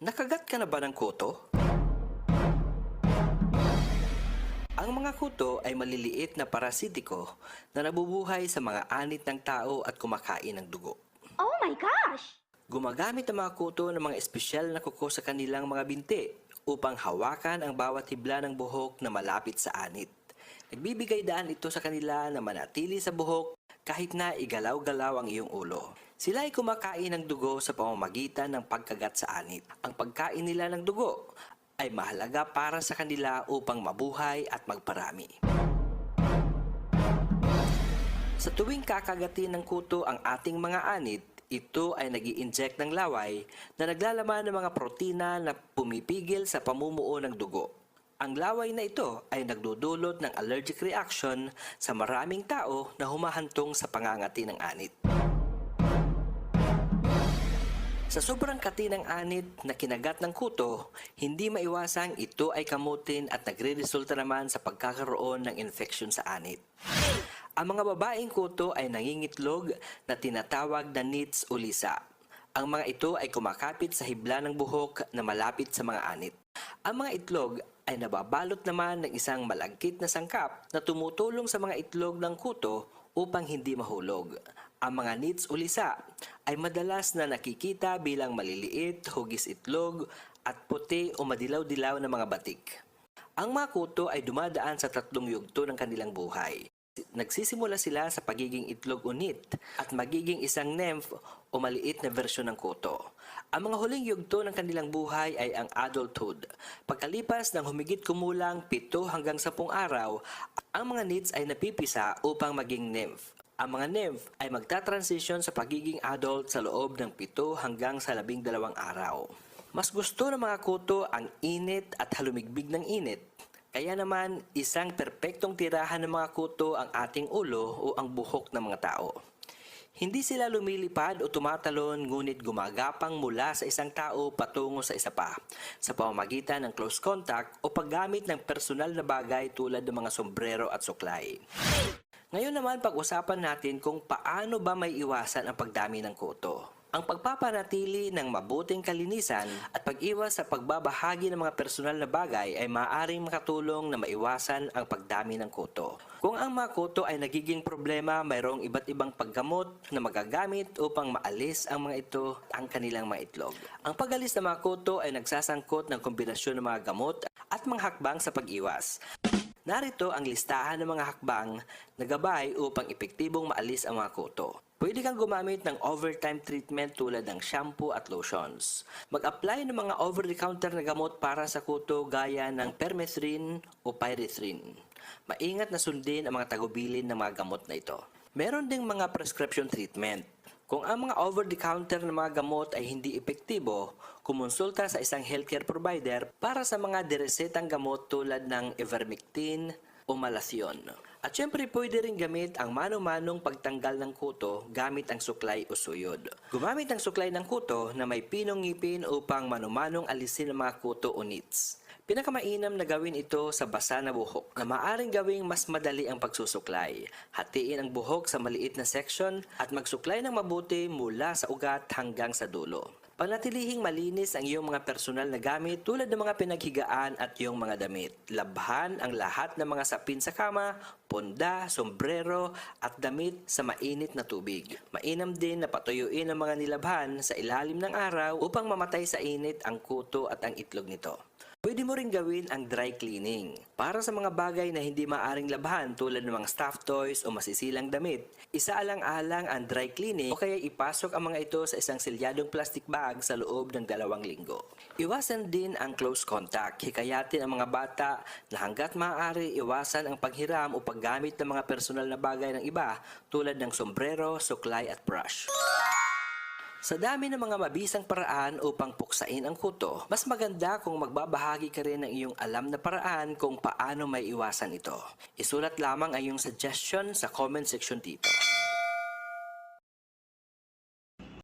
Nakagat ka na ba ng kuto? Ang mga kuto ay maliliit na parasitiko na nabubuhay sa mga anit ng tao at kumakain ng dugo. Oh my gosh! Gumagamit ang mga kuto ng mga espesyal na kuko sa kanilang mga binti upang hawakan ang bawat hibla ng buhok na malapit sa anit. Nagbibigay daan ito sa kanila na manatili sa buhok kahit na igalaw-galaw ang iyong ulo. Sila ay kumakain ng dugo sa pamamagitan ng pagkagat sa anit. Ang pagkain nila ng dugo ay mahalaga para sa kanila upang mabuhay at magparami. Sa tuwing kakagatin ng kuto ang ating mga anit, ito ay nag inject ng laway na naglalaman ng mga protina na pumipigil sa pamumuo ng dugo. Ang laway na ito ay nagdudulot ng allergic reaction sa maraming tao na humahantong sa pangangati ng anit. Sa sobrang kati ng anit na kinagat ng kuto, hindi maiwasang ito ay kamutin at nagre-resulta naman sa pagkakaroon ng infection sa anit. Ang mga babaeng kuto ay nangingitlog na tinatawag na nits o lisa. Ang mga ito ay kumakapit sa hibla ng buhok na malapit sa mga anit. Ang mga itlog ay nababalot naman ng isang malagkit na sangkap na tumutulong sa mga itlog ng kuto upang hindi mahulog. Ang mga nits o ay madalas na nakikita bilang maliliit, hugis itlog at puti o madilaw-dilaw na mga batik. Ang mga kuto ay dumadaan sa tatlong yugto ng kanilang buhay. Nagsisimula sila sa pagiging itlog unit at magiging isang nymph o maliit na versyon ng kuto. Ang mga huling yugto ng kanilang buhay ay ang adulthood. Pagkalipas ng humigit kumulang 7 hanggang 10 araw, ang mga nits ay napipisa upang maging nymph. Ang mga nymph ay magta-transition sa pagiging adult sa loob ng 7 hanggang sa 12 araw. Mas gusto ng mga kuto ang init at halumigbig ng init. Kaya naman, isang perpektong tirahan ng mga kuto ang ating ulo o ang buhok ng mga tao. Hindi sila lumilipad o tumatalon ngunit gumagapang mula sa isang tao patungo sa isa pa sa pamamagitan ng close contact o paggamit ng personal na bagay tulad ng mga sombrero at suklay. Ngayon naman pag-usapan natin kung paano ba may iwasan ang pagdami ng kuto. Ang pagpapanatili ng mabuting kalinisan at pag-iwas sa pagbabahagi ng mga personal na bagay ay maaaring makatulong na maiwasan ang pagdami ng kuto. Kung ang mga kuto ay nagiging problema, mayroong iba't ibang paggamot na magagamit upang maalis ang mga ito ang kanilang mga itlog. Ang pag-alis ng mga kuto ay nagsasangkot ng kombinasyon ng mga gamot at mga hakbang sa pag-iwas. Narito ang listahan ng mga hakbang na gabay upang epektibong maalis ang mga kuto. Pwede kang gumamit ng overtime treatment tulad ng shampoo at lotions. Mag-apply ng mga over-the-counter na gamot para sa kuto gaya ng permethrin o pyrethrin. Maingat na sundin ang mga tagubilin ng mga gamot na ito. Meron ding mga prescription treatment. Kung ang mga over-the-counter na mga gamot ay hindi epektibo, kumonsulta sa isang healthcare provider para sa mga diresetang gamot tulad ng ivermectin o malasyon. At syempre pwede rin gamit ang mano-manong pagtanggal ng kuto gamit ang suklay o suyod. Gumamit ang suklay ng kuto na may pinong ngipin upang mano-manong alisin ang mga kuto o nits. Pinakamainam na gawin ito sa basa na buhok na maaring gawing mas madali ang pagsusuklay. Hatiin ang buhok sa maliit na section at magsuklay ng mabuti mula sa ugat hanggang sa dulo. Panatilihing malinis ang iyong mga personal na gamit tulad ng mga pinaghigaan at iyong mga damit. Labhan ang lahat ng mga sapin sa kama, punda, sombrero at damit sa mainit na tubig. Mainam din na patuyuin ang mga nilabhan sa ilalim ng araw upang mamatay sa init ang kuto at ang itlog nito. Pwede mo rin gawin ang dry cleaning. Para sa mga bagay na hindi maaring labhan tulad ng mga stuffed toys o masisilang damit, isaalang-alang ang dry cleaning o kaya ipasok ang mga ito sa isang silyadong plastic bag sa loob ng dalawang linggo. Iwasan din ang close contact. Hikayatin ang mga bata na hanggat maaari iwasan ang paghiram o paggamit ng mga personal na bagay ng iba tulad ng sombrero, suklay at brush. Sa dami ng mga mabisang paraan upang puksain ang kuto, mas maganda kung magbabahagi ka rin ng iyong alam na paraan kung paano may iwasan ito. Isulat lamang ang iyong suggestion sa comment section dito.